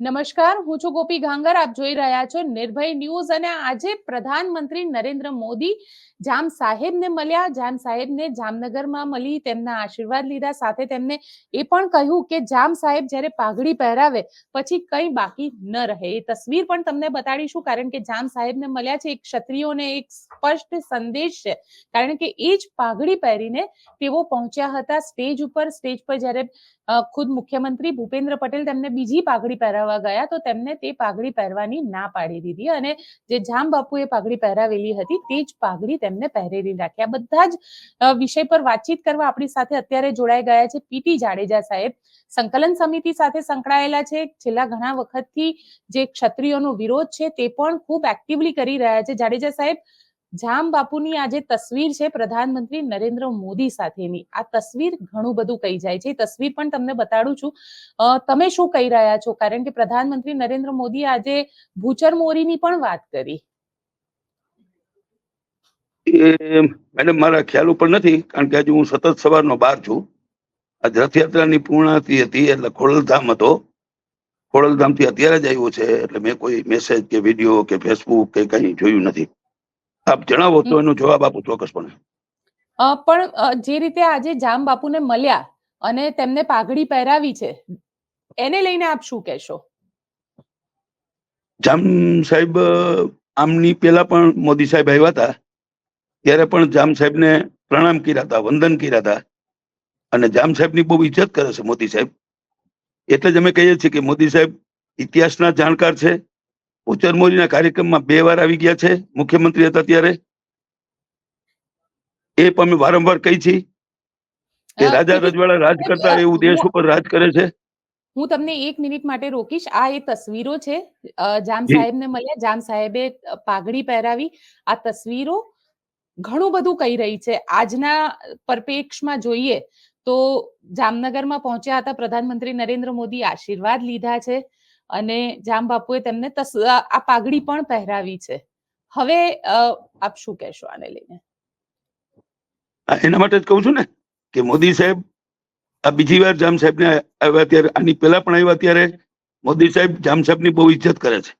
નમસ્કાર, હું છું ગોપી ગાંગર આપ જોઈ રહ્યા છો નિર્ભય ન્યૂઝ અને આજે પ્રધાનમંત્રી નરેન્દ્ર મોદી જામ સાહેબને મળ્યા. જામ સાહેબને જામનગરમાં મળી, તેમના આશીર્વાદ લીધા. સાથે તેમને એ પણ કહ્યું કે જામ સાહેબ જ્યારે પાઘડી પહેરાવે, પછી કંઈ બાકી ન રહે. એ તસવીર પણ તમને બતાડીશું, કારણ કે જામ સાહેબને મળ્યા છે એક ક્ષત્રિયોને એક સ્પષ્ટ સંદેશ છે. કારણ કે એ જ પાઘડી પહેરીને તેઓ પહોંચ્યા હતા સ્ટેજ ઉપર. સ્ટેજ પર જ્યારે ખુદ મુખ્યમંત્રી ભૂપેન્દ્ર પટેલ તેમને બીજી પાઘડી પહેરાવવા ગયા તો તેમને તે પાઘડી પહેરવાની ના પાડી દીધી અને જે જામ બાપુએ પાઘડી પહેરાવેલી હતી તે જ પાઘડી તેમને પહેરેલી રાખી. આ બધા જ વિષય પર વાતચીત કરવા આપણી સાથે અત્યારે જોડાઈ ગયા છે પીટી જાડેજા સાહેબ. સંકલન સમિતિ સાથે સંકળાયેલા છે. છેલ્લા ઘણા વખતથી જે ક્ષત્રિયોનો વિરોધ છે તે પણ ખૂબ એક્ટિવલી કરી રહ્યા છે. જાડેજા સાહેબ જામ બાપુની આ જે તસવીર છે પ્રધાનમંત્રી નરેન્દ્ર મોદી સાથેની. આ તસવીર ઘણું બધું કહી જાય છે. તસવીર પણ તમને બતાડું છું. તમે શું કહી રહ્યા છો? કારણ કે પ્રધાનમંત્રી નરેન્દ્ર મોદી આજે ભૂચર મોરીની પણ વાત કરી. એ મેડમ મારા ખ્યાલ ઉપર નથી, કારણ કે હજુ હું સતત સવારનો બહાર છું. આજ રથયાત્રાની પૂર્ણાતિ હતી, એટલે ખોડલધામ હતો. ખોડલધામથી અત્યારે જ આવ્યો છે, એટલે મેં કોઈ મેસેજ કે વીડિયો કે ફેસબુક કે કંઈ જોયું નથી. આપ જણાવો તો એનો જવાબ આપું ચોક્કસપણે પણ. જે રીતે આજે જામ બાપુને મળ્યા અને તેમને પાઘડી પહેરાવી છે એને લઈને આપ શું કહેશો? જામ સાહેબ આમની પહેલા પણ મોદી સાહેબ આવ્યા હતા ત્યારે પણ જામ સાહેબને પ્રણામ કર્યા હતા વંદન કર્યા હતા. અને જામ સાહેબની બહુ ઇજ્જત કરે છે મોદી સાહેબ. એટલે જ અમે કહીએ છીએ કે મોદી સાહેબ ઇતિહાસના જાણકાર છે ઉચ્ચર મોદીના કાર્યક્રમમાં બે વાર આવી ગયા છે મુખ્યમંત્રી હતા ત્યારે. એ પણ અમે વારંવાર કહી છીએ કે રાજા રજવાડા રાજ કરતા એવું દેશ ઉપર રાજ કરે છે. હું તમને એક મિનિટ માટે રોકીશ. આ એ તસવીરો છે. જામ સાહેબને મળ્યા. જામ સાહેબે પાઘડી પહેરાવી. આ તસવીરો ઘણું બધું કહી રહી છે. આજના પરપેક્ષમાં જોઈએ તો જામનગરમાં પહોંચ્યા હતા પ્રધાનમંત્રી નરેન્દ્ર મોદી આશીર્વાદ લીધા છે. અને જામ બાપુએ તેમને આ પાઘડી પણ પહેરાવી છે. હવે આપ શું કહેશો આને લઈને? એના માટે જ કહું છું ને કે મોદી સાહેબ આ બીજી વાર જામ સાહેબને આવ્યા ત્યારે આની પહેલા પણ આવ્યા ત્યારે મોદી સાહેબ જામ સાહેબની બહુ ઇજ્જત કરે છે.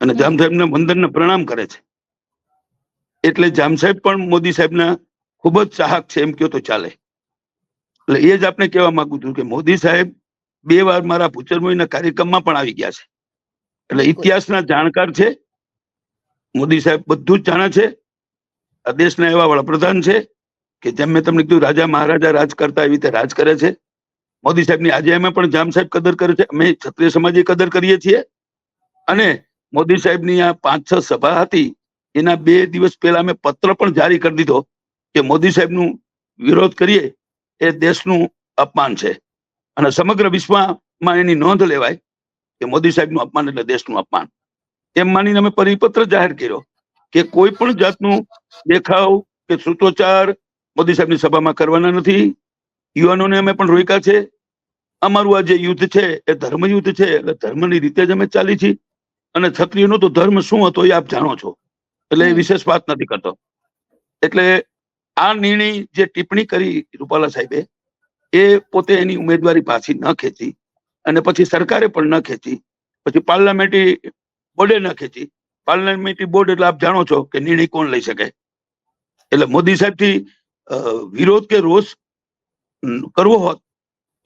અને જામ સાહેબ ને વંદન ને પ્રણામ કરે છે. એટલે જામ સાહેબ પણ મોદી સાહેબ ના ખૂબ જ ચાહક છે એમ કહો તો ચાલે. એટલે એ જ આપણે કહેવા માંગુ છું કે મોદી સાહેબ બે વાર મારા ભૂચરમોહીના કાર્યક્રમમાં પણ આવી ગયા છે. એટલે ઇતિહાસના જાણકાર છે. મોદી સાહેબ બધું જ જાણે છે. આ દેશના એવા વડાપ્રધાન છે કે જેમ મેં તમને કીધું રાજા મહારાજા રાજ કરતા એવી રીતે રાજ કરે છે. મોદી સાહેબની આજે અમે પણ જામ સાહેબ કદર કરે છે. અમે ક્ષત્રિય સમાજે કદર કરીએ છીએ. અને મોદી સાહેબની આ પાંચ છ સભા હતી એના બે દિવસ પહેલા અમે પત્ર પણ જારી કરી દીધો કે મોદી સાહેબનું વિરોધ કરીએ એ દેશનું અપમાન છે. અને સમગ્ર વિશ્વમાં એની નોંધ લેવાય કે મોદી સાહેબનું અપમાન એટલે દેશનું અપમાન. એમ માનીને અમે પરિપત્ર જાહેર કર્યો કે કોઈ પણ જાતનું દેખાવ કે સૂત્રોચ્ચાર મોદી સાહેબની સભામાં કરવાના નથી. યુવાનોને અમે પણ રોક્યા છે. અમારું આ જે યુદ્ધ છે એ ધર્મ યુદ્ધ છે એટલે ધર્મની રીતે જ અમે ચાલી છીએ. અને ક્ષત્રિયનો તો ધર્મ શું હતો એ આપ જાણો છો. એટલે એ વિશેષ વાત નથી કરતો. એટલે આ નિર્ણય જે ટિપ્પણી કરી રૂપાલા સાહેબે એ પોતે એની ઉમેદવારી પાછી ન ખેંચી અને પછી સરકારે પણ ન ખેંચી. પછી પાર્લામેન્ટરી બોર્ડે ન ખેંચી. પાર્લામેન્ટરી બોર્ડ એટલે આપ જાણો છો કે નિર્ણય કોણ લઈ શકે. એટલે મોદી સાહેબથી વિરોધ કે રોષ કરવો હોત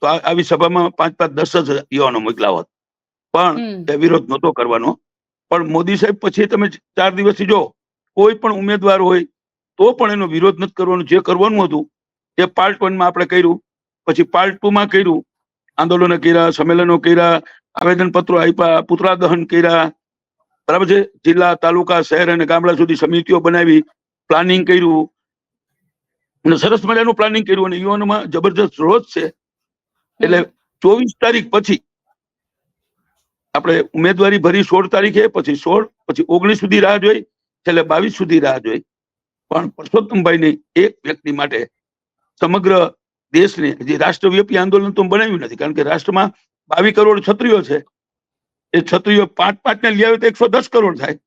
તો આવી સભામાં પાંચ પાંચ દસ જ યુવાનો મોકલા હોત. પણ તે વિરોધ નહોતો કરવાનો. પણ મોદી સાહેબ પછી તમે ચાર દિવસથી જો કોઈ પણ ઉમેદવાર હોય તો પણ એનો વિરોધ નથી કરવાનો. જે કરવાનું હતું એ પાર્ટ વનમાં આપણે કર્યું. પછી પાર્ટ ટુ માં કર્યું. આંદોલનો કર્યા, સંમેલનો કર્યા આવેદન પત્રો આપ્યા પુતળા દહન કર્યા. બરાબર છે? જિલ્લા, તાલુકા, શહેર અને ગામડા સુધી સમિતિઓ બનાવી પ્લાનિંગ કર્યું. અને સરસ મજાનું પ્લાનિંગ કર્યું અને યુવાનોમાં જબરજસ્ત રોજ છે. એટલે ચોવીસ તારીખ પછી આપણે ઉમેદવારી ભરી સોળ તારીખે, પછી સોળ, પછી ઓગણીસ સુધી રાહ જોઈ, છેલ્લે બાવીસ સુધી રાહ જોઈ. પણ પરસોત્તમભાઈની એક વ્યક્તિ માટે સમગ્ર દેશને, જે રાષ્ટ્રવ્યાપી આંદોલન તો બનાવ્યું નથી, કારણ કે રાષ્ટ્રમાં બાવીસ કરોડ છત્રીઓ છે. એ છત્રીઓ પાંચ પાંચ ને લઈ આવે તો એકસો દસ કરોડ થાય.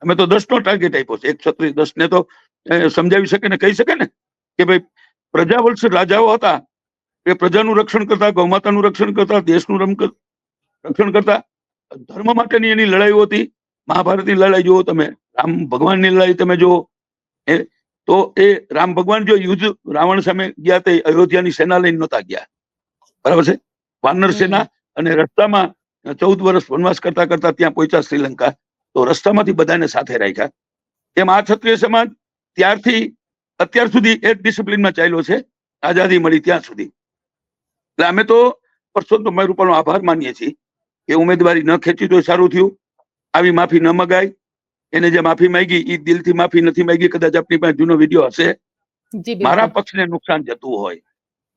અમે તો દસ નો ટાર્ગેટ આપ્યો છે. એક છત્રી દસ ને તો સમજાવી શકે ને, કહી શકે ને, કે ભાઈ પ્રજાવત્સ રાજાઓ હતા. એ પ્રજાનું રક્ષણ કરતા, ગૌમાતાનું રક્ષણ કરતા, દેશનું રમ- રક્ષણ કરતા. ધર્મ માટેની એની લડાઈઓ હતી. મહાભારતની લડાઈ જુઓ તમે. રામ ભગવાનની લડાઈ તમે જુઓ. તો એ રામ ભગવાન જો યુદ્ધ રાવણ સામે ગયા તે અયોધ્યાની સેના લઈને નહોતા ગયા. બરાબર છે? વાનર સેના અને રસ્તામાં ચૌદ વર્ષ વનવાસ કરતા કરતા ત્યાં પહોંચ્યા શ્રીલંકા. તો રસ્તામાંથી બધાને સાથે રાખ્યા. એમ આ ક્ષત્રિય સમાજ ત્યારથી અત્યાર સુધી એ ડિસિપ્લિનમાં ચાલ્યો છે. આઝાદી મળી ત્યાં સુધી. એટલે અમે તો પરસોત્તમભાઈ રૂપાનો આભાર માનીએ છીએ કે ઉમેદવારી ન ખેંચી તો સારું થયું. આવી માફી ન મગાય. એને જે માફી માંગી એ દિલથી માફી નથી માંગી કદાચ આપણી પાસે જૂનો વીડિયો હશે. મારા પક્ષને નુકસાન જતું હોય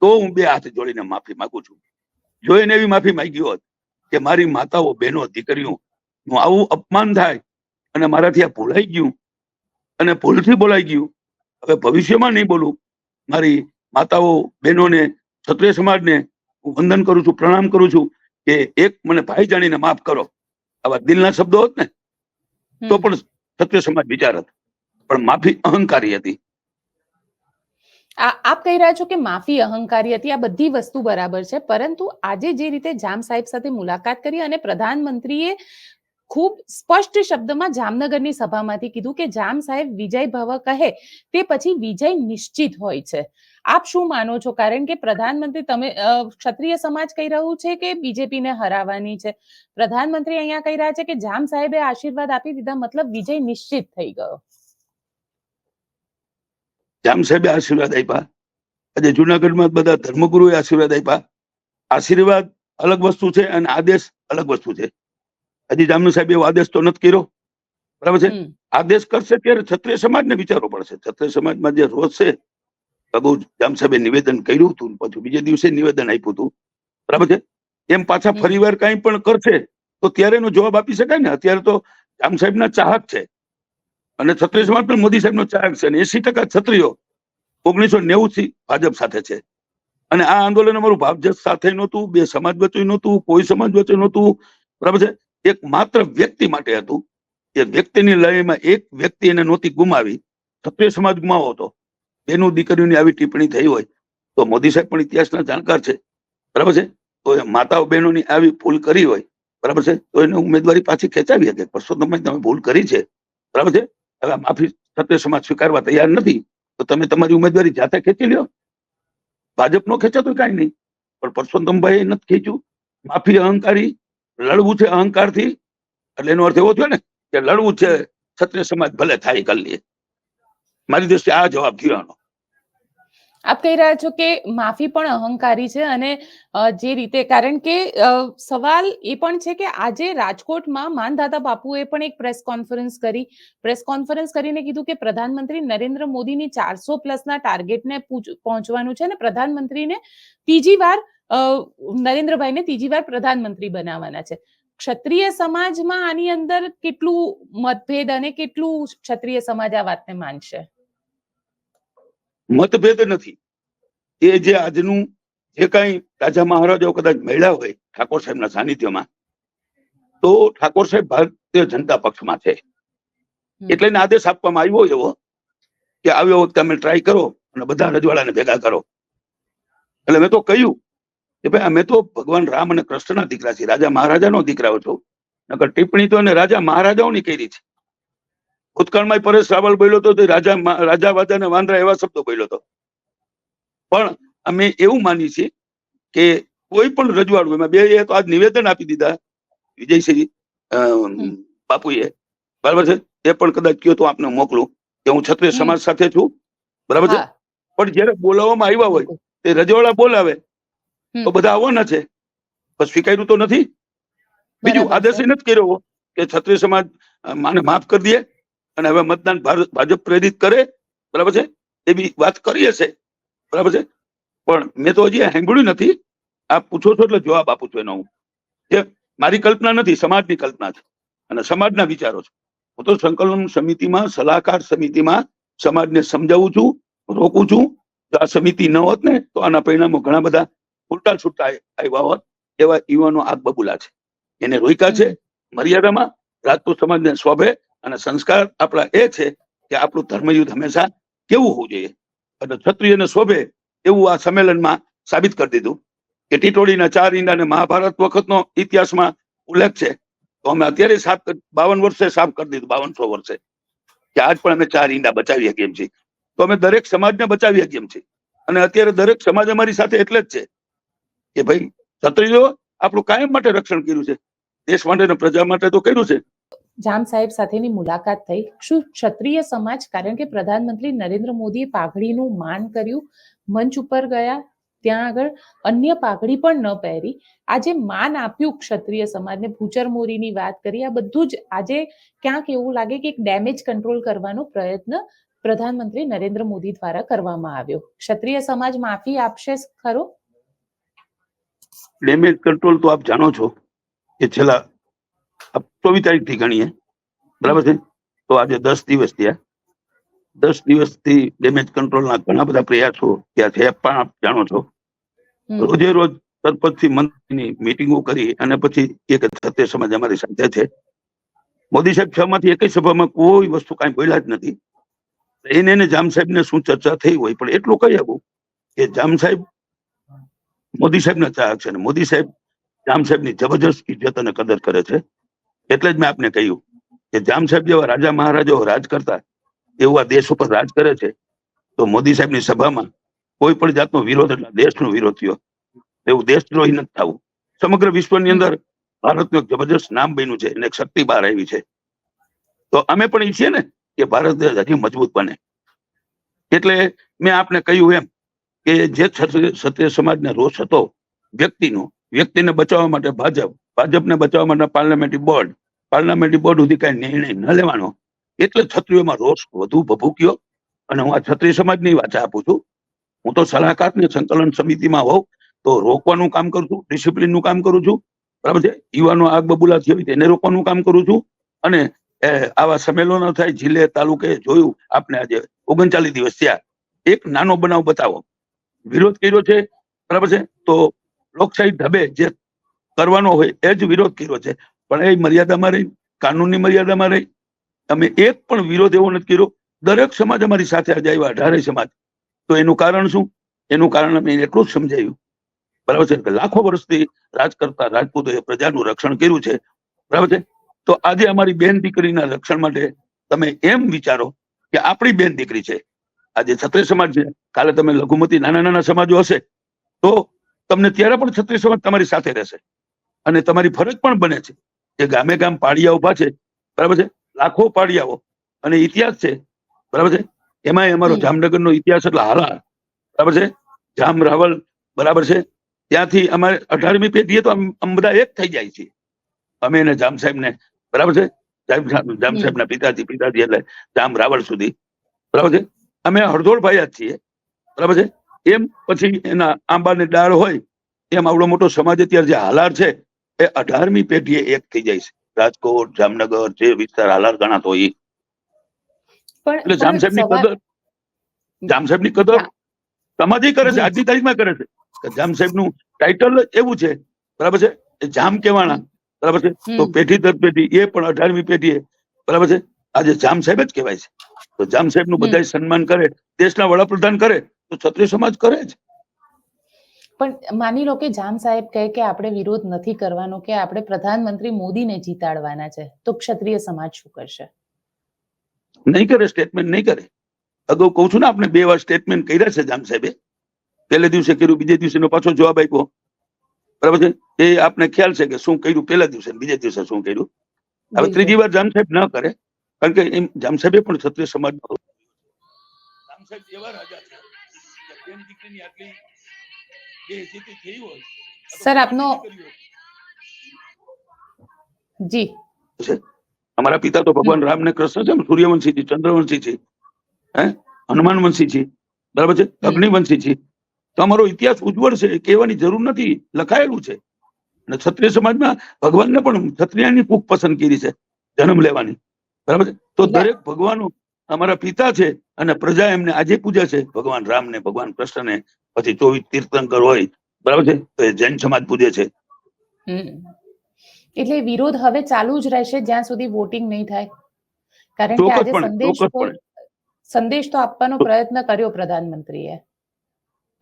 તો હું બે હાથ જોડીને માફી માંગુ છું. જો એને એવી માફી માંગી હોત કે મારી માતાઓ બહેનો દીકરીઓ નું આવું અપમાન થાય અને મારાથી આ ભૂલાઈ ગયું અને ભૂલથી બોલાઈ ગયું હવે ભવિષ્યમાં નહીં બોલું. મારી માતાઓ બહેનોને ક્ષત્રિય સમાજને હું વંદન કરું છું પ્રણામ કરું છું કે એક મને ભાઈ જાણીને માફ કરો. આવા દિલના શબ્દો હોત ને તો પણ સત્ય સમાજ વિચારત પણ માફી અહંકારી હતી. આપ કહી રહ્યા છો કે માફી અહંકારી હતી, આ બધી વસ્તુ બરાબર છે, પરંતુ આજે જે રીતે જામ સાહેબ સાથે મુલાકાત કરી અને પ્રધાનમંત્રીએ ખૂબ સ્પષ્ટ શબ્દમાં જામનગરની સભામાંથી કીધું કે જામ સાહેબ વિજય ભવ કહે, તે પછી વિજય નિશ્ચિત હોય છે. આપ શું માનો છો? કારણ કે પ્રધાનમંત્રી તમે ક્ષત્રિય સમાજ કહી રહ્યું છે કે બીજેપીને હરાવવાની છે. પ્રધાનમંત્રી અહીંયા કહી રહ્યા છે કે જામ સાહેબે આશીર્વાદ આપી દીધા મતલબ વિજય નિશ્ચિત થઈ ગયો. જામ સાહેબે આશીર્વાદ આપ્યા. આજે જુનાગઢમાં બધા ધર્મગુરુએ આશીર્વાદ આપ્યા. આશીર્વાદ અલગ વસ્તુ છે અને આદેશ અલગ વસ્તુ છે. હજી જામનુ સાહેબ એવો આદેશ તો નથી કર્યો. બરાબર છે? આદેશ કરશે ત્યારે ક્ષત્રિય સમાજને વિચારવો પડશે. ક્ષત્રિય સમાજમાં જે રોજ છે અગાઉ જામસાહેબે નિવેદન કર્યું હતું પાછું બીજે દિવસે નિવેદન આપ્યું હતું. બરાબર છે? એમ પાછા ફરીવાર કાંઈ પણ કરશે તો ત્યારે એનો જવાબ આપી શકાય ને? અત્યારે તો જામ સાહેબના ચાહક છે. અને ક્ષત્રિય સમાજ પણ મોદી સાહેબનો ચાહક છે અને એસી ટકા છત્રીઓ ઓગણીસો નેવું થી ભાજપ સાથે છે. અને આ આંદોલન અમારું ભાજપ સાથે નહોતું બે સમાજ વચ્ચે નહોતું કોઈ સમાજ વચ્ચે નહોતું. બરાબર છે? એક માત્ર વ્યક્તિ માટે હતું. એ વ્યક્તિની લડાઈમાં એક વ્યક્તિ એને નહોતી ગુમાવી. ક્ષત્રિય સમાજ ગુમાવો હતો. એનું દીકરીઓની આવી ટિપ્પણી થઈ હોય, તો મોદી સાહેબ પણ ઇતિહાસના જાણકાર છે. બરાબર છે? તો એ માતાઓ બહેનોની આવી ભૂલ કરી હોય, બરાબર છે? તો એને ઉમેદવારી પાછી ખેંચાવી હતી પરસોત્તમભાઈ તમે ભૂલ કરી છે. બરાબર છે? હવે માફી સત્ય સમાજ સ્વીકારવા તૈયાર નથી, તો તમે તમારી ઉમેદવારી જાતે ખેંચી લ્યો. ભાજપનો ખેંચાતો કાંઈ નહીં, પણ પરસોત્તમભાઈ નથી ખેંચ્યું. માફી અહંકારી, લડવું છે અહંકારથી, એટલે એનો અર્થ એવો થયો ને, કે લડવું છે ક્ષત્રિય સમાજ ભલે થાય કરી લે મારી દ્રષ્ટિએ આ જવાબ થયો આપ કહી રહ્યા છો કે માફી પણ અહંકારી છે અને જે રીતે, કારણ કે સવાલ એ પણ છે કે આજે રાજકોટમાં માનદાતા બાપુએ પણ એક પ્રેસ કોન્ફરન્સ કરી. પ્રેસ કોન્ફરન્સ કરીને કીધું કે પ્રધાનમંત્રી નરેન્દ્ર મોદીની ચારસો પ્લસના ટાર્ગેટને પહોંચવાનું છે અને પ્રધાનમંત્રીને ત્રીજી વાર નરેન્દ્રભાઈને ત્રીજી વાર પ્રધાનમંત્રી બનાવવાના છે. ક્ષત્રિય સમાજમાં આની અંદર કેટલું મતભેદ અને કેટલું ક્ષત્રિય સમાજ આ વાતને માનશે? મતભેદ નથી. એ જે આજનું જે કઈ રાજા મહારાજાઓ કદાચ મળ્યા હોય ઠાકોર સાહેબના સાનિધ્યમાં તો ઠાકોર સાહેબ ભારતીય જનતા પક્ષમાં છે. એટલે એને આદેશ આપવામાં આવ્યો એવો કે આવ્યો વખતે તમે ટ્રાય કરો અને બધા રજવાડાને ભેગા કરો. એટલે મેં તો કહ્યું કે ભાઈ અમે તો ભગવાન રામ અને કૃષ્ણના દીકરા છીએ રાજા મહારાજાનો દીકરાઓ છો. નકર ટિપ્પણી તો એને રાજા મહારાજાઓની કરી છે. ભૂતકાળમાં પરેશ રાવલ બોલ્યો હતો તો રાજા રાજા વાજા ને વાંદરા એવા શબ્દો બોલ્યો હતો. પણ અમે એવું માની છીએ કે કોઈ પણ રજવાડું એમાં બે એ તો આજ નિવેદન આપી દીધા વિજયસિંહ બાપુએ. બરાબર છે? એ પણ કદાચ કયો તો આપને મોકલું કે હું ક્ષત્રિય સમાજ સાથે છું. બરાબર છે? પણ જયારે બોલાવવામાં આવ્યા હોય તે રજવાડા બોલાવે. તો બધા આવવાના છે. પણ સ્વીકાર્યું તો નથી. બીજું આદર્શ આદેશ નથી કર્યો કે ક્ષત્રિય સમાજ માને માફ કરી દે અને હવે મતદાન ભાજપ પ્રેરિત કરે. બરાબર છે? એવી વાત કરી હશે. બરાબર છે? પણ મેં તો હજી સાંભળ્યું નથી. આ પૂછો છો એટલે જવાબ આપું છું એનો હું. જે મારી કલ્પના નથી સમાજની કલ્પના છે અને સમાજના વિચારો છે. હું તો સંકલન સમિતિમાં સલાહકાર સમિતિમાં સમાજને સમજાવું છું રોકું છું. આ સમિતિ ન હોત ને તો આના પરિણામો ઘણા બધા ઉલટા છૂટા આવ્યા હોત, એવા યુવાનો આગ બબુલા છે. એને રોક્યા છે, મર્યાદામાં રાજપૂત સમાજને શોભે અને સંસ્કાર આપણા એ છે કે આપણું ધર્મયુદ્ધ હંમેશા કેવું હોવું જોઈએ. અને ક્ષત્રિયને શોભે એવું આ સંમેલનમાં સાબિત કરી દીધું. કે ટીટોળીના ચાર ઈંડાને મહાભારત વખતનો ઇતિહાસમાં ઉલ્લેખ છે. તો અમે અત્યારે સાફ બાવન વર્ષે સાફ કરી દીધું બાવનસો વર્ષે. કે આજ પણ અમે ચાર ઈંડા બચાવી શકીએ છીએ. તો અમે દરેક સમાજને બચાવી શકીએ છીએ. અને અત્યારે દરેક સમાજ અમારી સાથે એટલે જ છે. કે ભાઈ, ક્ષત્રિયો આપણું કાયમ માટે રક્ષણ કર્યું છે. દેશ માટે અને પ્રજા માટે તો કર્યું છે. જામ સાહેબ સાથેની મુલાકાત થઈ. શું ક્ષત્રિય સમાજ, કારણ કે પ્રધાનમંત્રી નરેન્દ્ર મોદીએ પાઘડીનું માન કર્યું, મંચ ઉપર ગયા, ત્યાં આગળ અન્ય પાઘડી પણ ન પહેરી. આજે માન આપ્યું ક્ષત્રિય સમાજને. ભૂચર મોરીની વાત કરી. આ બધું જ આજે ક્યાંક એવું લાગે કે એક ડેમેજ કંટ્રોલ કરવાનો પ્રયત્ન પ્રધાનમંત્રી નરેન્દ્ર મોદી દ્વારા કરવામાં આવ્યો. ક્ષત્રિય સમાજ માફી આપશે ખરો? ડેમેજ કંટ્રોલ તો આપ જાણો છો કે છેલ્લા ચોવીસ તારીખથી ગણીએ. બરાબર છે? તો આજે દસ દિવસ થયા. દસ દિવસથી ડેમેજ કંટ્રોલના ઘણા બધા પ્રયાસો ત્યાં છે પણ આપ જાણો છો. રોજે રોજ સરપંચથી મંત્રીની મિટિંગો કરી અને પછી એક સત્ય સમાજ અમારી સાથે છે. મોદી સાહેબ છ માંથી એકય સભામાં કોઈ વસ્તુ કાંઈ બોલ્યા જ નથી. એને એને જામ સાહેબને શું ચર્ચા થઈ હોય પણ એટલું કહી આપું કે જામ સાહેબ મોદી સાહેબના ચાહક છે મોદી સાહેબ, જામ સાહેબની જબરજસ્ત ઇજ્જત અને કદર કરે છે. એટલે જ મેં આપને કહ્યું કે જામ સાહેબ જેવા રાજા મહારાજાઓ રાજ કરતા, એવું દેશ ઉપર રાજ કરે છે, તો મોદી સાહેબની સભામાં કોઈ પણ જાતનો વિરોધ એટલે દેશનો વિરોધ થયો. એવું દેશદ્રોહી નથી થવું. સમગ્ર વિશ્વની અંદર ભારતનું એક જબરજસ્ત નામ બન્યું છે અને એક શક્તિ બહાર આવી છે. તો અમે પણ ઈચ્છીએ ને કે ભારત દેશ હજી મજબૂત બને. એટલે મેં આપને કહ્યું એમ કે જે ક્ષત્રિય સમાજને રોષ હતો વ્યક્તિનો, વ્યક્તિને બચાવવા માટે ભાજપ, ભાજપને બચાવવા માટે પાર્લામેન્ટરી બોર્ડ પાર્લામેન્ટરી બોર્ડ સુધી કઈ નિર્ણય ન લેવાનો. એટલે ક્ષત્રિયોમાં રોષ વધુ ભભૂક્યો. અને હું આ ક્ષત્રિય સમાજની વાત આપું છું. હું તો સલાહકાર ને સંકલન સમિતિમાં હોઉં, તો રોકવાનું કામ કરું છું ડિસિપ્લિનનું કામ કરું છું. બરાબર છે? યુવાનો આગ બબુલા થયો તેને રોકવાનું કામ કરું છું. અને આવા સંમેલનો થાય, જિલ્લે તાલુકે જોયું, આપને આજે ઓગણચાલીસ દિવસ થયા. એક નાનો બનાવ બતાવો. વિરોધ કર્યો છે? બરાબર છે? તો લોકશાહી ઢબે જે કરવાનો હોય એ જ વિરોધ કર્યો છે. પણ એ મર્યાદામાં રહી, કાનૂનની મર્યાદામાં રહી. અમે એક પણ વિરોધ એવો નથી કર્યો. દરેક સમાજ અમારી સાથે આજે આવ્યા, અઢારે સમાજ. તો એનું કારણ શું? એનું કારણ અમે એટલું જ સમજાયું. બરાબર છે? કે લાખો વર્ષથી રાજ કરતા રાજપૂતોએ પ્રજાનું રક્ષણ કર્યું છે. બરાબર છે? તો આજે અમારી બેન દીકરીના રક્ષણ માટે તમે એમ વિચારો કે આપણી બેન દીકરી છે. આજે છત્રી સમાજ છે. કાલે તમે લઘુમતી નાના નાના સમાજો હશે તો તમને ત્યારે પણ છત્રી સમાજ તમારી સાથે રહેશે. અને તમારી ફરજ પણ બને છે કે ગામે ગામ પાડિયા ઊભા છે. બરાબર છે? લાખો પાડિયાઓ અને ઇતિહાસ છે. બરાબર છે? એમાં અમારો. જામનગરનો ઇતિહાસ એટલે હાલા બરાબર છે? જામ રાવલ બરાબર છે? ત્યાંથી અમારે અઢારમી પેઢીએ તો આમ બધા એક થઈ જાય છે અમે એને જામ સાહેબને. બરાબર છે? જામ સાહેબ- જામ સાહેબના પિતાજી પિતાજી એટલે જામ રાવળ સુધી. બરાબર છે? અમે હળદોળ ભાઈ છીએ. બરાબર છે? એમ પછી એના આંબાની ડાળ હોય એમ આવડો મોટો સમાજ અત્યારે જે હાલાર છે એ અઢારમી પેઢીએ એક થઈ જાય છે. રાજકોટ જામનગર જે વિસ્તાર હાલાર ગણાતો હોય એટલે જામ સાહેબની કદર જામ સાહેબની કદર સમાજ કરે છે. આજની તારીખમાં કરે છે. કે નું ટાઇટલ એવું છે બરાબર છે? એ જામ કહેવાના બરાબર છે? તો પેઢી દર પેઢી એ પણ અઢારમી પેઢીએ બરાબર છે? આજે જામ સાહેબ જ કહેવાય છે. તો જામ સાહેબનું બધા સન્માન કરે દેશના વડાપ્રધાન કરે તો ક્ષત્રિય સમાજ કરે જ. પણ માની લો કે જામ સાહેબ કહે કે આપણે વિરોધ નથી કરવાનો કે આપણે પ્રધાનમંત્રી મોદીને જીતાડવાના છે તો ક્ષત્રિય સમાજ શું કરશે? નહીં કરે સ્ટેટમેન્ટ નહીં કરે. અગાઉ કહું છું ને આપણે બે વાર સ્ટેટમેન્ટ કર્યા છે જામ સાહેબે. પહેલે દિવસે કર્યું બીજે દિવસે પાછો જવાબ આપ્યો. બરાબર છે? એ આપને ખ્યાલ છે કે શું કર્યું પહેલા દિવસે બીજે દિવસે શું કર્યું? હવે ત્રીજી વાર જામ સાહેબ ન કરે. કારણ કે એમ જામસાહેબે પણ ક્ષત્રિય સમાજ જામ સાહેબ એવા રાજા છે કે બેન દીકરીની આટલી બેઇજ્જતી થઈ હોય સર, આપનો- જી. અમારા પિતા તો ભગવાન રામ ને કૃષ્ણ છે સૂર્યવંશી છે ચંદ્રવંશી છે. હે? હનુમાન વંશી છે. બરાબર છે? અગ્નિવંશી છે. તો અમારો ઇતિહાસ ઉજ્જવળ છે કહેવાની જરૂર નથી લખાયેલું છે. અને ક્ષત્રિય સમાજમાં ભગવાનને પણ ક્ષત્રિયની કૂક પસંદ કરી છે જન્મ લેવાની. બરાબર છે? તો દરેક ભગવાનો અમારા પિતા છે અને પ્રજા એમને આજે પૂજે છે. ભગવાન રામ ને ભગવાન કૃષ્ણને પછી ચોવીસ તીર્થંકર હોય. બરાબર છે? તો એ જૈન સમાજ પૂજે છે. એટલે વિરોધ હવે ચાલુ જ રહેશે જ્યાં સુધી વોટિંગ નહીં થાય. કારણ કે આજે સંદેશ તો સંદેશ તો આપવાનો પ્રયત્ન કર્યો પ્રધાનમંત્રીએ.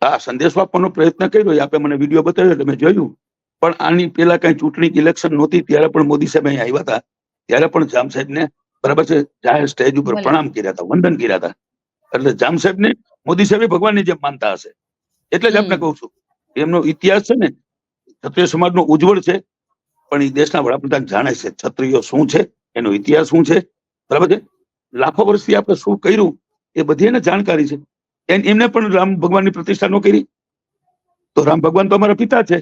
હા સંદેશ આપવાનો પ્રયત્ન કર્યો. આપે મને વીડિયો બતાવ્યો એટલે મેં જોયું. પણ આની પેલા કઈ ચૂંટણી ઇલેક્શન નહોતી ત્યારે પણ મોદી સાહેબ અહીં આવ્યા હતા. ત્યારે પણ જામ સાહેબને બરાબર છે? જાહેર સ્ટેજ ઉપર પ્રણામ કર્યા હતા વંદન કર્યા હતા. એટલે જામ સાહેબને મોદી સાહેબે ભગવાનની જેમ માનતા હશે. એટલે જ આપને કહું છું એમનો ઇતિહાસ છે ને ક્ષત્રિય સમાજનો ઉજ્જવળ છે પણ એ દેશના વડાપ્રધાન જાણે છે ક્ષત્રિયો શું છે એનો ઇતિહાસ શું છે બરાબર છે? લાખો વર્ષથી આપણે શું કર્યું એ બધી એને જાણકારી છે. એમને પણ રામ ભગવાનની પ્રતિષ્ઠા ન કરી. તો રામ ભગવાન તો અમારા પિતા છે.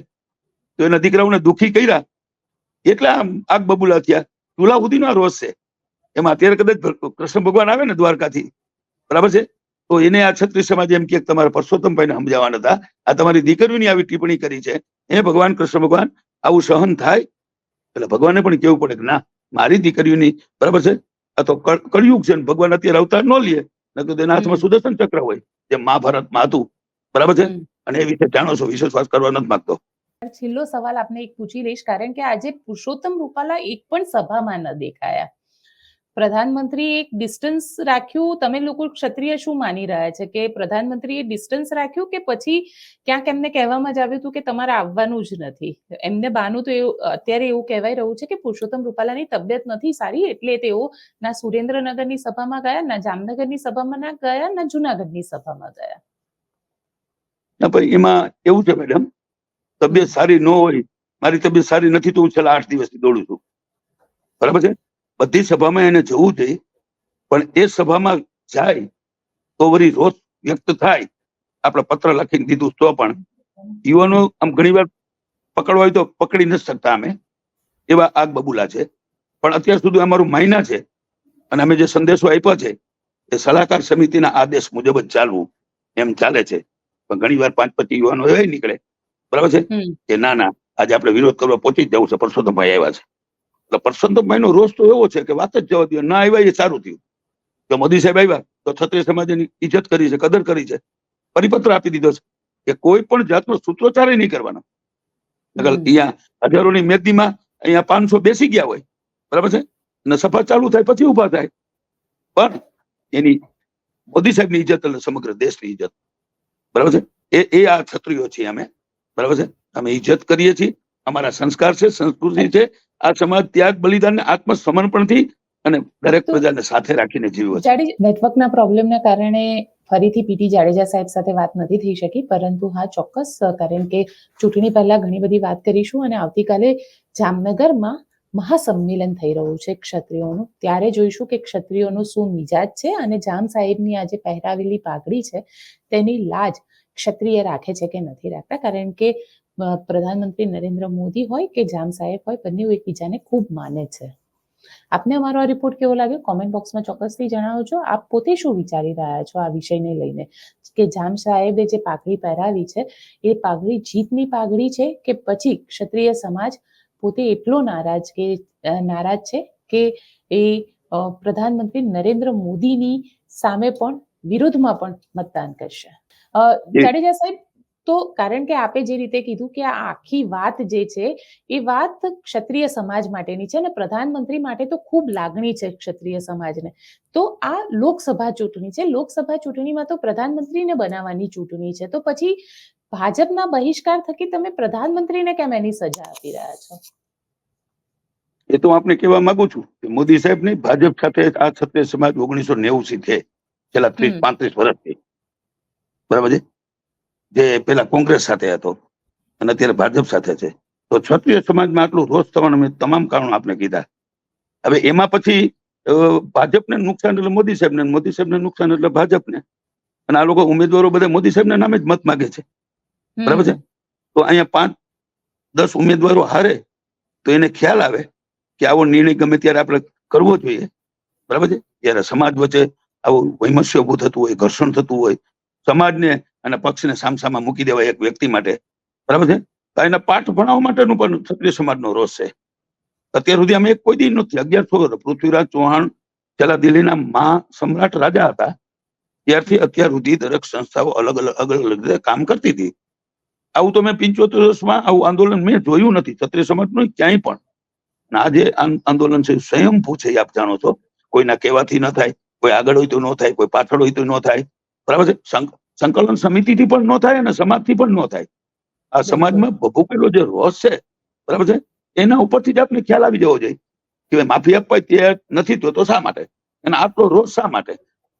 તો એના દીકરાઓને દુખી કર્યા. એટલા આગ બબુલા થયા. ચૂલા સુધીનો આ રોષ છે. એમાં અત્યારે કદાચ કૃષ્ણ ભગવાન આવે ને દ્વારકાથી બરાબર છે? તો એને આ છત્રીસ સમાજ એમ કે તમારા પરસોત્તમભાઈને સમજાવવાના હતા. આ તમારી દીકરીઓની આવી ટિપ્પણી કરી છે. એ ભગવાન કૃષ્ણ ભગવાન આવું સહન થાય? એટલે ભગવાનને પણ કેવું પડે કે ના મારી દીકરીઓની બરાબર છે? આ તો કળિયુગ છે ને ભગવાન અત્યારે અવતાર ન લે. નકર તો તેના હાથમાં સુદર્શન ચક્ર હોય જે મહાભારતમાં હતું બરાબર છે? અને એ વિશે જાણો છો વિશેષ કરવા નથી માંગતો. છેલ્લો સવાલ આપને એક પૂછી લઈશ કારણ કે આજે પુરુષોત્તમ રૂપાલા એક પણ સભામાં ન દેખાયા. પ્રધાનમંત્રીએ એક ડિસ્ટન્સ રાખ્યું. તમે લોકો ક્ષત્રિય શું માની રહ્યા છે? કે પ્રધાનમંત્રીએ ડિસ્ટન્સ રાખ્યું કે પછી ક્યાંક એમને કહેવામાં જ આવ્યું હતું કે તમારે આવવાનું જ નથી? એમને બાનું તો એવું, અત્યારે એવું કહેવાય રહ્યું છે કે પુરુષોત્તમ રૂપાલાની તબિયત નથી સારી એટલે તેઓ ના સુરેન્દ્રનગરની સભામાં ગયા, ના જામનગરની સભામાં, ના ગયા, ના જુનાગઢની સભામાં ગયા. એમાં એવું છે મેડમ, તબિયત સારી ન હોય, મારી તબિયત સારી નથી તો હું છેલ્લા આઠ દિવસથી દોડું છું. બરાબર છે? બધી સભામાં એને જવું જોઈએ પણ એ સભામાં જાય તો વળી રોષ વ્યક્ત થાય. આપણે પત્ર લખીને દીધું તો પણ યુવાનો આમ ઘણી વાર પકડવા હોય તો પકડી નથી શકતા અમે એવા આગ બબુલા છે. પણ અત્યાર સુધી અમારું માયના છે અને અમે જે સંદેશો આપ્યો છે એ સલાહકાર સમિતિના આદેશ મુજબ જ ચાલવું એમ ચાલે છે. પણ ઘણી વાર પાંચ પચીસ યુવાનો એ નીકળે. બરાબર છે? કે ના ના આજે આપણે વિરોધ કરવા પહોંચી જવું છે. પરસોત્તમભાઈ આવ્યા છે. એટલે પરસોત્તમભાઈ નો રોષ તો એવો છે કે વાત જ જવા દો ના આવ્યા એ સારું થયું. તો મોદી સાહેબ આવ્યા તો ક્ષત્રિય સમાજની ઇજ્જત કરી છે કદર કરી છે. પરિપત્ર આપી દીધો છે કે કોઈ પણ જાતનો સૂત્રોચ્ચાર નહીં કરવાનો. અહીંયા હજારોની મેદનીમાં અહીંયા પાંચસો બેસી ગયા હોય બરાબર છે? અને સભા ચાલુ થાય પછી ઊભા થાય. પણ એની મોદી સાહેબની ઇજ્જત એટલે સમગ્ર દેશની ઇજ્જત. બરાબર છે? એ એ આ ક્ષત્રિયો છીએ અમે. બરાબર છે? અમે ઇજ્જત કરીએ છીએ. અમારા સંસ્કાર છે સંસ્કૃતિ છે આ સમાજ ત્યાગ બલિદાન આત્મસમર્પણથી અને દરેક પ્રજાને સાથે રાખીને જીવ્યો છે. નેટવર્કના પ્રોબ્લેમના કારણે ફરીથી પીટી જાડેજા સાહેબ સાથે વાત નથી થઈ શકી પરંતુ હા ચોક્કસ કારણ કે ચૂંટણી પહેલા ઘણી બધી વાત કરીશું અને આવતીકાલે જામનગરમાં મહાસંમેલન થઈ રહ્યું છે ક્ષત્રિયોનું. ત્યારે જોઈશું કે ક્ષત્રિયોનો શું મિજાજ છે અને જામ સાહેબની આજે પહેરાવેલી પાઘડી છે તેની લાજ ક્ષત્રિય રાખે છે કે નથી રાખતા? કારણ કે પ્રધાનમંત્રી નરેન્દ્ર મોદી હોય કે જામ સાહેબ હોય બંને એકબીજાને ખૂબ માને છે. આપને અમારો આ રિપોર્ટ કેવો લાગ્યો? કોમેન્ટ બોક્સમાં ચોક્કસથી જણાવજો. આપ પોતે શું વિચારી રહ્યા છો આ વિષયને લઈને? કે જામ સાહેબે જે પાઘડી પહેરાવી છે એ પાઘડી જીતની પાઘડી છે કે પછી ક્ષત્રિય સમાજ પોતે એટલો નારાજ કે નારાજ છે કે એ પ્રધાનમંત્રી નરેન્દ્ર મોદીની સામે પણ વિરોધમાં પણ મતદાન કરશે? જાડેજા સાહેબ તો કારણ કે આપે જે રીતે કીધું કે આ આખી વાત જે છે એ વાત ક્ષત્રિય સમાજ માટેની છે અને પ્રધાનમંત્રી માટે તો ખૂબ લાગણી છે ક્ષત્રિય સમાજને. તો આ લોકસભા ચૂંટણી છે લોકસભા ચૂંટણીમાં તો પ્રધાનમંત્રીને બનાવવાની ચૂંટણી છે. તો પછી ભાજપના બહિષ્કાર થકી તમે પ્રધાનમંત્રીને કેમ એની સજા આપી રહ્યા છો? એ તો આપને કહેવા માંગુ છું કે મોદી સાહેબની ભાજપ સાથે આ ક્ષત્રિય સમાજ ઓગણીસો નેવું થી છે છેલ્લા ત્રીસ. પાંત્રીસ વર્ષથી. બરાબર છે? જે પેલા કોંગ્રેસ સાથે હતો અને અત્યારે ભાજપ સાથે છે. તો ક્ષત્રિય સમાજમાં આટલું રોષ થવાનું મેં તમામ કારણો આપને કીધા. હવે એમાં પછી ભાજપને નુકસાન એટલે મોદી સાહેબને મોદી સાહેબને નુકસાન એટલે ભાજપને. અને આ લોકો ઉમેદવારો બધા મોદી સાહેબના નામે જ મત માગે છે. બરાબર છે? તો અહીંયા પાંચ દસ ઉમેદવારો હારે તો એને ખ્યાલ આવે કે આવો નિર્ણય ગમે ત્યારે આપણે કરવો જોઈએ. બરાબર છે? જયારે સમાજ વચ્ચે આવું વૈમસ્ય ઉભું થતું હોય ઘર્ષણ થતું હોય સમાજને અને પક્ષને સામસામાં મૂકી દેવાય એક વ્યક્તિ માટે. બરાબર છે? તો એના પાઠ ભણાવવા માટેનું પણ ક્ષત્રિય સમાજનો રોષ છે. અત્યાર સુધી અમે એક કોઈ દી નથી. અગિયારસો પૃથ્વીરાજ ચૌહાણ પેલા દિલ્હીના મહા સમ્રાટ રાજા હતા. ત્યારથી અત્યાર સુધી દરેક સંસ્થાઓ અલગ અલગ અલગ અલગ રીતે કામ કરતી હતી. આવું તો મેં પિંચોતેર વર્ષમાં આવું આંદોલન મેં જોયું નથી. ક્ષત્રિય સમાજનું ક્યાંય પણ. આજે આંદોલન છે. સ્વયંભૂ છે, આપ જાણો છો. કોઈના કહેવાથી ન થાય. કોઈ આગળ હોય તો ન થાય. કોઈ પાછળ હોય તો ન થાય. બરાબર છે? સંકલન સમિતિથી પણ ન થાય અને સમાજથી પણ ન થાય. આ સમાજમાં ભભૂકેલો જે રોષ છે બરાબર છે એના ઉપરથી જ આપણે ખ્યાલ આવી જવો જોઈએ કે માફી આપવા તે નથી તો તો શા માટે? અને આટલો રોષ શા માટે?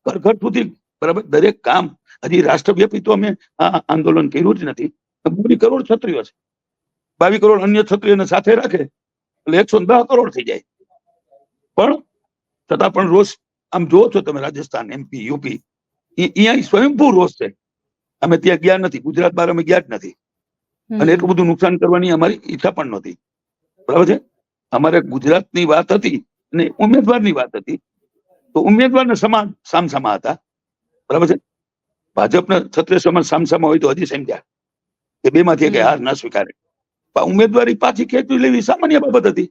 ઘર ઘર સુધી બરાબર દરેક કામ હજી રાષ્ટ્રવ્યાપી તો અમે આ આંદોલન કર્યું જ નથી. બાવીસ કરોડ છત્રીઓ છે. બાવીસ કરોડ અન્ય છત્રીઓને સાથે રાખે એટલે એકસો દસ કરોડ થઈ જાય. પણ છતાં પણ રોષ આમ જુઓ છો તમે રાજસ્થાન એમપી યુપી અહીંયા સ્વયંભૂ રોષ છે. અમે ત્યાં ગયા નથી. ગુજરાત બહાર અમે ગયા જ નથી. અને એટલું બધું નુકસાન કરવાની અમારી ઈચ્છા પણ નહોતી. બરાબર છે? અમારે ગુજરાતની વાત હતી અને ઉમેદવારની વાત હતી. તો ઉમેદવારને સમાન સામસામા હતા. બરાબર છે? ભાજપના ક્ષત્રિય સમાજ સામસામા હોય તો હજી સમજ્યા કે બે માંથી કે હાર ના સ્વીકારે. ઉમેદવારી પાછી ખેંચવી લેવી સામાન્ય બાબત હતી.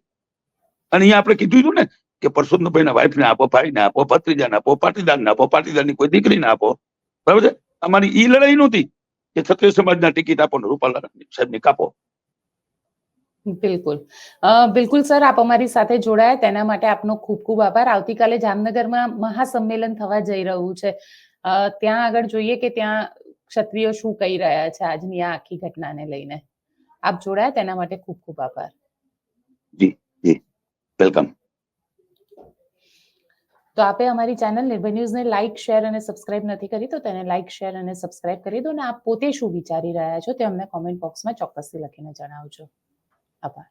અને અહીંયા આપણે કીધું હતું ને કે પરસોત્તમભાઈના વાઈફને આપો ભાઈને આપો ભત્રીજાને આપો પાટીદારને આપો પાટીદારની કોઈ દીકરીને આપો. બરાબર છે? અમારી ઈ લડાઈ નહોતી કે ક્ષત્રિય સમાજના ટિકિટ આપો ને રૂપાલા સાહેબને કાપો. બિલકુલ. બિલકુલ સર આપ અમારી સાથે જોડાયા. તેના માટે આપનો ખૂબ ખૂબ આભાર. આવતીકાલે જામનગરમાં મહાસંમેલન થવા જઈ રહ્યું છે. ત્યાં આગળ જોઈએ કે ત્યાં ક્ષત્રિયો શું કહી રહ્યા છે આજની આ આખી ઘટનાને લઈને. આપ જોડાયા. તેના માટે ખૂબ ખૂબ આભાર. જી જી. વેલકમ. તો આપે અમારી ચેનલ નિર્ભય ન્યૂઝને લાઇક શેર અને સબસ્ક્રાઇબ નથી કરી, તો તેને લાઇક શેર અને સબસ્ક્રાઇબ કરી દો અને આપ પોતે શું વિચારી રહ્યા છો તે અમને કોમેન્ટ બોક્સમાં ચોક્કસથી લખીને જણાવજો. આભાર.